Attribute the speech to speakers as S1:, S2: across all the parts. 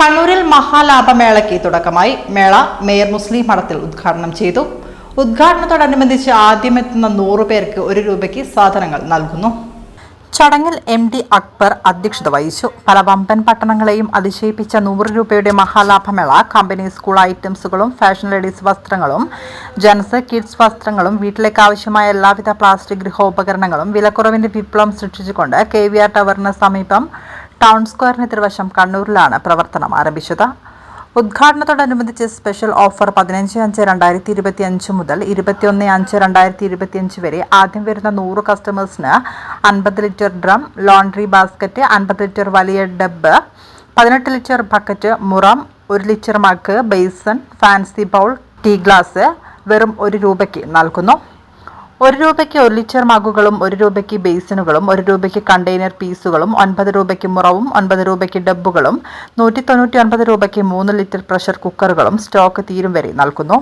S1: കണ്ണൂരിൽ മഹാലാഭമേളയ്ക്ക് തുടക്കമായി. മേള മേയർ മുസ്ലിം മഠത്തിൽ ഉദ്ഘാടനം ചെയ്തു. ഉദ്ഘാടനത്തോടനുബന്ധിച്ച് ആദ്യമെത്തുന്ന നൂറു പേർക്ക് ഒരു രൂപയ്ക്ക് സാധനങ്ങൾ നൽകുന്നു. ചടങ്ങിൽ എം ഡി അക്ബർ അധ്യക്ഷത വഹിച്ചു. പല വമ്പൻ പട്ടണങ്ങളെയും അതിശയിപ്പിച്ച നൂറ് രൂപയുടെ മഹാലാഭമേള കമ്പനി സ്കൂൾ ഐറ്റംസുകളും ഫാഷൻ ലേഡീസ് വസ്ത്രങ്ങളും ജെൻസ് കിഡ്സ് വസ്ത്രങ്ങളും വീട്ടിലേക്ക് ആവശ്യമായ എല്ലാവിധ പ്ലാസ്റ്റിക് ഗൃഹോപകരണങ്ങളും വിലക്കുറവിന്റെ വിപ്ലവം സൃഷ്ടിച്ചുകൊണ്ട് കെ വി ആർ ടവറിന് സമീപം ടൗൺ സ്ക്വയറിന് എതിർവശം കണ്ണൂരിലാണ് പ്രവർത്തനം ആരംഭിച്ചത്. ഉദ്ഘാടനത്തോടനുബന്ധിച്ച് സ്പെഷ്യൽ ഓഫർ പതിനഞ്ച് അഞ്ച് രണ്ടായിരത്തി ഇരുപത്തി അഞ്ച് മുതൽ ഇരുപത്തിയൊന്ന് അഞ്ച് രണ്ടായിരത്തി ഇരുപത്തി അഞ്ച് വരെ. ആദ്യം വരുന്ന നൂറ് കസ്റ്റമേഴ്സിന് അൻപത് ലിറ്റർ ഡ്രം ലോണ്ടറി ബാസ്ക്കറ്റ് അൻപത് ലിറ്റർ വലിയ ഡബ്ബ് പതിനെട്ട് ലിറ്റർ ബക്കറ്റ് മുറം ഒരു litre mug basin fancy bowl tea glass വെറും ഒരു രൂപയ്ക്ക് നൽകുന്നു. ഒരു രൂപയ്ക്ക് ഒരു ലിറ്റർ മഗുകളും ഒരു രൂപയ്ക്ക് ബേസിനുകളും ഒരു രൂപയ്ക്ക് കണ്ടെയ്നർ പീസുകളും ഒൻപത് രൂപയ്ക്ക് മുറവും ഒൻപത് രൂപയ്ക്ക് ഡബ്ബുകളും നൂറ്റി തൊണ്ണൂറ്റി ഒൻപത് രൂപയ്ക്ക് മൂന്ന് ലിറ്റർ പ്രഷർ കുക്കറുകളും സ്റ്റോക്ക് തീരും വരെ നൽകുന്നു.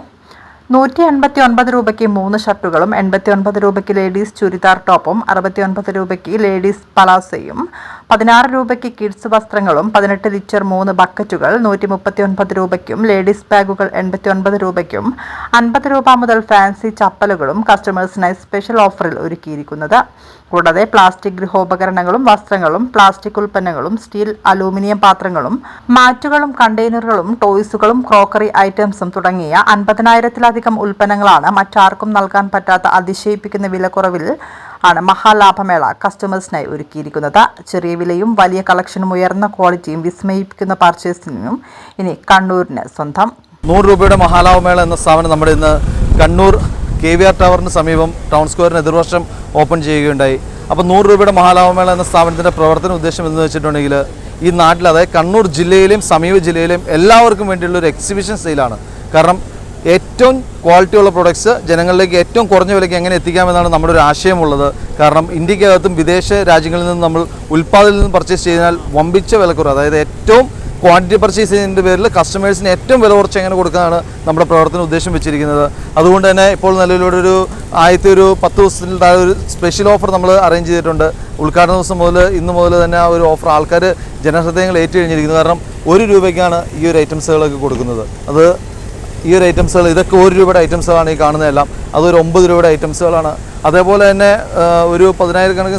S1: നൂറ്റി എൺപത്തി ഒൻപത് രൂപയ്ക്ക് മൂന്ന് ഷർട്ടുകളും എൺപത്തി ഒൻപത് രൂപയ്ക്ക് ലേഡീസ് ചുരിദാർ ടോപ്പും അറുപത്തി ഒൻപത് രൂപയ്ക്ക് ലേഡീസ് പലാസയും പതിനാറ് രൂപയ്ക്ക് കിഡ്സ് വസ്ത്രങ്ങളും പതിനെട്ട് ലിറ്റർ മൂന്ന് ബക്കറ്റുകൾ നൂറ്റി മുപ്പത്തി ഒൻപത് രൂപയ്ക്കും ലേഡീസ് ബാഗുകൾ എൺപത്തി ഒൻപത് രൂപയ്ക്കും അൻപത് രൂപ മുതൽ ഫാൻസി ചപ്പലുകളും കസ്റ്റമേഴ്സിനായി സ്പെഷ്യൽ ഓഫറിൽ ഒരുക്കിയിരിക്കുന്നത്. കൂടാതെ പ്ലാസ്റ്റിക് ഗൃഹോപകരണങ്ങളും വസ്ത്രങ്ങളും പ്ലാസ്റ്റിക് ഉൽപ്പന്നങ്ങളും സ്റ്റീൽ അലൂമിനിയം പാത്രങ്ങളും മാറ്റുകളും കണ്ടെയ്നറുകളും ടോയ്സുകളും ക്രോക്കറി ഐറ്റംസും തുടങ്ങിയ അൻപതിനായിരത്തിലധികം ഉൽപ്പന്നങ്ങളാണ് മറ്റാർക്കും നൽകാൻ പറ്റാത്ത അതിശയിപ്പിക്കുന്ന വിലക്കുറവിൽ ആണ് മഹാലാഭമേള കസ്റ്റമേഴ്സിനായി ഒരുക്കിയിരിക്കുന്നത്. ചെറിയ വിലയും വലിയ കളക്ഷനും ഉയർന്ന ക്വാളിറ്റിയും വിസ്മയിപ്പിക്കുന്ന പർച്ചേസിനും ഇനി കണ്ണൂരിന് സ്വന്തം.
S2: നൂറ് രൂപയുടെ മഹാലാഭമേള എന്ന സ്ഥാപനം നമ്മുടെ ഇന്ന് കണ്ണൂർ കെ വി ആർ ടവറിന് സമീപം ടൗൺ സ്ക്വയറിന് എതിർവർഷം ഓപ്പൺ ചെയ്യുകയുണ്ടായി. അപ്പോൾ നൂറ് രൂപയുടെ മഹാലാഭമേള എന്ന സ്ഥാപനത്തിന്റെ പ്രവർത്തന ഉദ്ദേശം എന്ന് വെച്ചിട്ടുണ്ടെങ്കിൽ ഈ നാട്ടിൽ അതായത് കണ്ണൂർ ജില്ലയിലെയും സമീപ ജില്ലയിലെയും എല്ലാവർക്കും വേണ്ടിയുള്ള ഒരു എക്സിബിഷൻ സെയിലാണ് കാരണം ഏറ്റവും ക്വാളിറ്റി ഉള്ള പ്രൊഡക്ട്സ് ജനങ്ങളിലേക്ക് ഏറ്റവും കുറഞ്ഞ വിലയ്ക്ക് എങ്ങനെ എത്തിക്കാമെന്നാണ് നമ്മുടെ ഒരു ആശയമുള്ളത്. കാരണം ഇന്ത്യക്കകത്തും വിദേശ രാജ്യങ്ങളിൽ നിന്ന് നമ്മൾ ഉൽപ്പാദനത്തിൽ നിന്ന് പർച്ചേസ് ചെയ്താൽ വമ്പിച്ച വിലക്കുറവ് അതായത് ഏറ്റവും ക്വാണ്ടിറ്റി പർച്ചേസ് ചെയ്യുന്നതിന്റെ പേരിൽ കസ്റ്റമേഴ്സിന് ഏറ്റവും വില കുറച്ച് എങ്ങനെ കൊടുക്കാനാണ് നമ്മുടെ പ്രവർത്തന ഉദ്ദേശം വെച്ചിരിക്കുന്നത്. അതുകൊണ്ട് തന്നെ ഇപ്പോൾ നിലവിലൂടെ ഒരു ആദ്യത്തെ ഒരു പത്ത് ദിവസത്തിൽ താഴെ ഒരു സ്പെഷ്യൽ ഓഫർ നമ്മൾ അറേഞ്ച് ചെയ്തിട്ടുണ്ട്. ഉദ്ഘാടന ദിവസം മുതൽ ഇന്ന് മുതൽ തന്നെ ആ ഒരു ഓഫർ ആൾക്കാർ ജനഹൃദയങ്ങൾ ഏറ്റു കഴിഞ്ഞിരിക്കുന്നു കാരണം ഒരു രൂപയ്ക്കാണ് ഈ ഒരു ഐറ്റംസുകളൊക്കെ കൊടുക്കുന്നത്. അത് ഈ ഒരു ഐറ്റംസുകൾ ഇതൊക്കെ ഒരു രൂപയുടെ ഐറ്റംസുകളാണ് ഈ കാണുന്നതെല്ലാം. അതൊരു ഒമ്പത് രൂപയുടെ ഐറ്റംസുകളാണ് അതേപോലെ തന്നെ ഒരു പതിനായിരക്കണക്കിന്